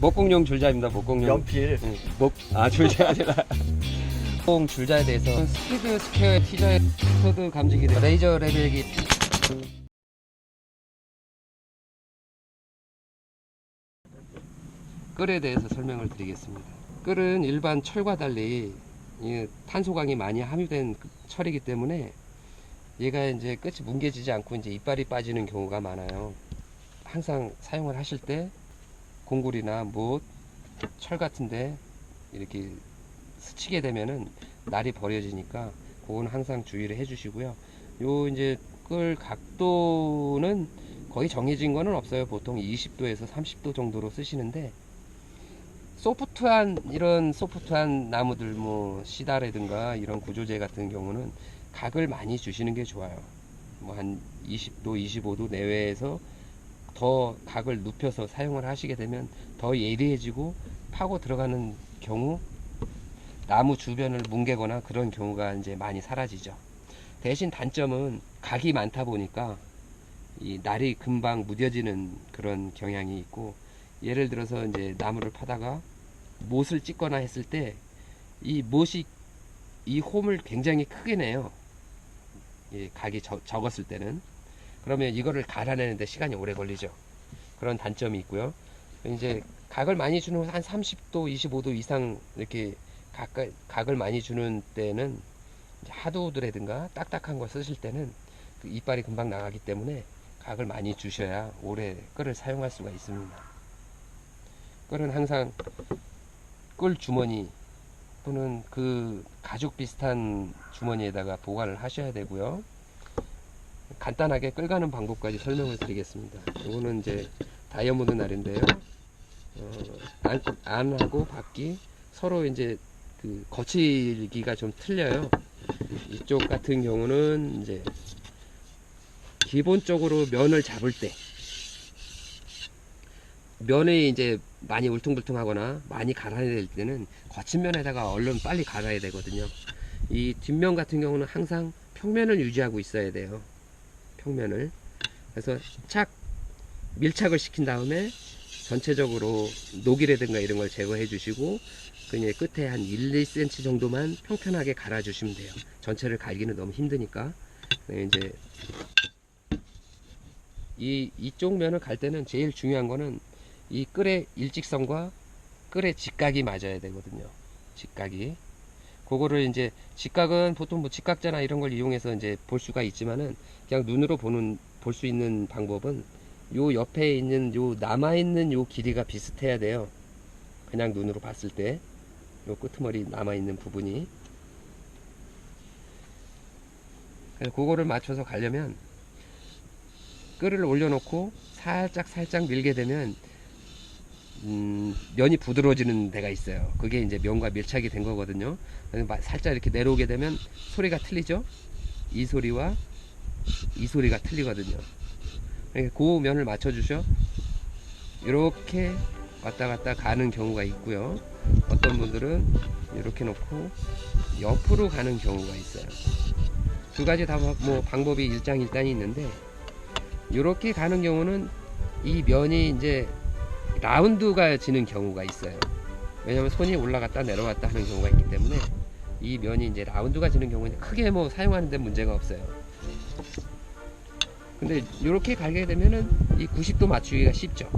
목공용 줄자입니다. 목공용. 연필. 응, 목, 아 줄자가 아니라. 목공 줄자에 대해서 스피드 스퀘어 티저의 코드 감지기 레이저 레벨기 끌에 대해서 설명을 드리겠습니다. 끌은 일반 철과 달리 이 탄소광이 많이 함유된 그 철이기 때문에 얘가 이제 끝이 뭉개지지 않고 이제 이빨이 빠지는 경우가 많아요. 항상 사용을 하실 때 공굴이나 못, 철 같은데 이렇게 스치게 되면은 날이 버려지니까 그건 항상 주의를 해주시고요. 요 이제 끌 각도는 거의 정해진 거는 없어요. 보통 20도에서 30도 정도로 쓰시는데 소프트한 이런 소프트한 나무들 뭐 시다라든가 이런 구조재 같은 경우는 각을 많이 주시는 게 좋아요. 뭐 한 20도, 25도 내외에서 더 각을 눕혀서 사용을 하시게 되면 더 예리해지고 파고 들어가는 경우 나무 주변을 뭉개거나 그런 경우가 이제 많이 사라지죠. 대신 단점은 각이 많다 보니까 이 날이 금방 무뎌지는 그런 경향이 있고 예를 들어서 이제 나무를 파다가 못을 찍거나 했을 때 이 못이 이 홈을 굉장히 크게 내요. 이 각이 적, 적었을 때는 그러면 이거를 갈아내는데 시간이 오래 걸리죠. 그런 단점이 있고요. 이제 각을 많이 주는 한 30도, 25도 이상 이렇게 각, 각을 많이 주는 때는 이제 하드우드라든가 딱딱한 거 쓰실 때는 그 이빨이 금방 나가기 때문에 각을 많이 주셔야 오래 끌을 사용할 수가 있습니다. 끌은 항상 끌 주머니 또는 그 가죽 비슷한 주머니에다가 보관을 하셔야 되고요. 간단하게 끌가는 방법까지 설명을 드리겠습니다. 이거는 이제 다이아몬드 날인데요. 어, 안, 안하고 밖이 서로 이제 그 거칠기가 좀 틀려요. 이쪽 같은 경우는 이제 기본적으로 면을 잡을 때 면이 이제 많이 울퉁불퉁하거나 많이 갈아야 될 때는 거친 면에다가 얼른 빨리 갈아야 되거든요. 이 뒷면 같은 경우는 항상 평면을 유지하고 있어야 돼요. 평면을. 그래서 착 밀착을 시킨 다음에 전체적으로 녹이라든가 이런 걸 제거해 주시고 그냥 끝에 한 1, 2cm 정도만 평평하게 갈아 주시면 돼요. 전체를 갈기는 너무 힘드니까. 네, 이제 이 이쪽 면을 갈 때는 제일 중요한 거는 이 끌의 일직선과 끌의 직각이 맞아야 되거든요. 직각이. 그거를 이제 직각은 보통 뭐 직각자나 이런 걸 이용해서 이제 볼 수가 있지만은 그냥 눈으로 보는 볼 수 있는 방법은 요 옆에 있는 요 남아 있는 요 길이가 비슷해야 돼요. 그냥 눈으로 봤을 때 요 끄트머리 남아 있는 부분이 그래서 그거를 맞춰서 가려면 끌을 올려놓고 살짝 살짝 밀게 되면 음, 면이 부드러워지는 데가 있어요. 그게 이제 면과 밀착이 된 거거든요. 살짝 이렇게 내려오게 되면 소리가 틀리죠. 이 소리와 이 소리가 틀리거든요. 그러니까 그 면을 맞춰주셔. 이렇게 왔다 갔다 가는 경우가 있고요. 어떤 분들은 이렇게 놓고 옆으로 가는 경우가 있어요. 두 가지 다 뭐 방법이 일장일단이 있는데 이렇게 가는 경우는 이 면이 이제 라운드가 지는 경우가 있어요. 왜냐면 손이 올라갔다 내려갔다 하는 경우가 있기 때문에 이 면이 이제 라운드가 지는 경우는 크게 뭐 사용하는 데 문제가 없어요. 근데 이렇게 갈게 되면은 이 90도 맞추기가 쉽죠.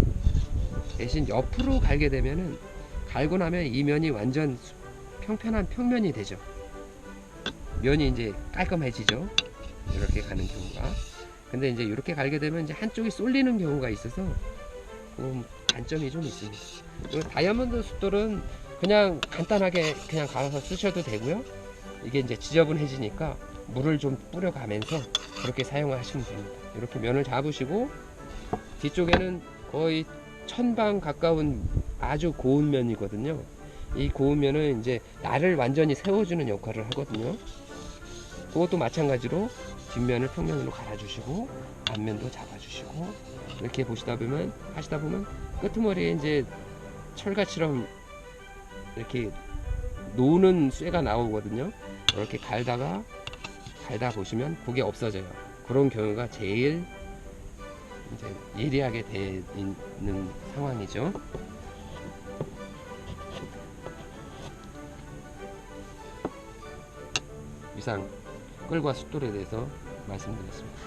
대신 옆으로 갈게 되면은 갈고 나면 이 면이 완전 수- 평편한 평면이 되죠. 면이 이제 깔끔해지죠. 이렇게 가는 경우가. 근데 이제 이렇게 갈게 되면 이제 한쪽이 쏠리는 경우가 있어서 좀 단점이 좀 있습니다. 다이아몬드 숫돌은 그냥 간단하게 그냥 갈아서 쓰셔도 되고요. 이게 이제 지저분해지니까 물을 좀 뿌려가면서 그렇게 사용을 하시면 됩니다. 이렇게 면을 잡으시고 뒤쪽에는 거의 천방 가까운 아주 고운 면이거든요. 이 고운 면은 이제 날을 완전히 세워주는 역할을 하거든요. 그것도 마찬가지로 뒷면을 평면으로 갈아주시고 앞면도 잡아주시고 이렇게 보시다 보면 하시다 보면 끄트머리에 이제 철가처럼 이렇게 노는 쇠가 나오거든요. 이렇게 갈다가 갈다 보시면 그게 없어져요. 그런 경우가 제일 이제 예리하게 되는 상황이죠. 이상 끌과 숫돌에 대해서 말씀드렸습니다.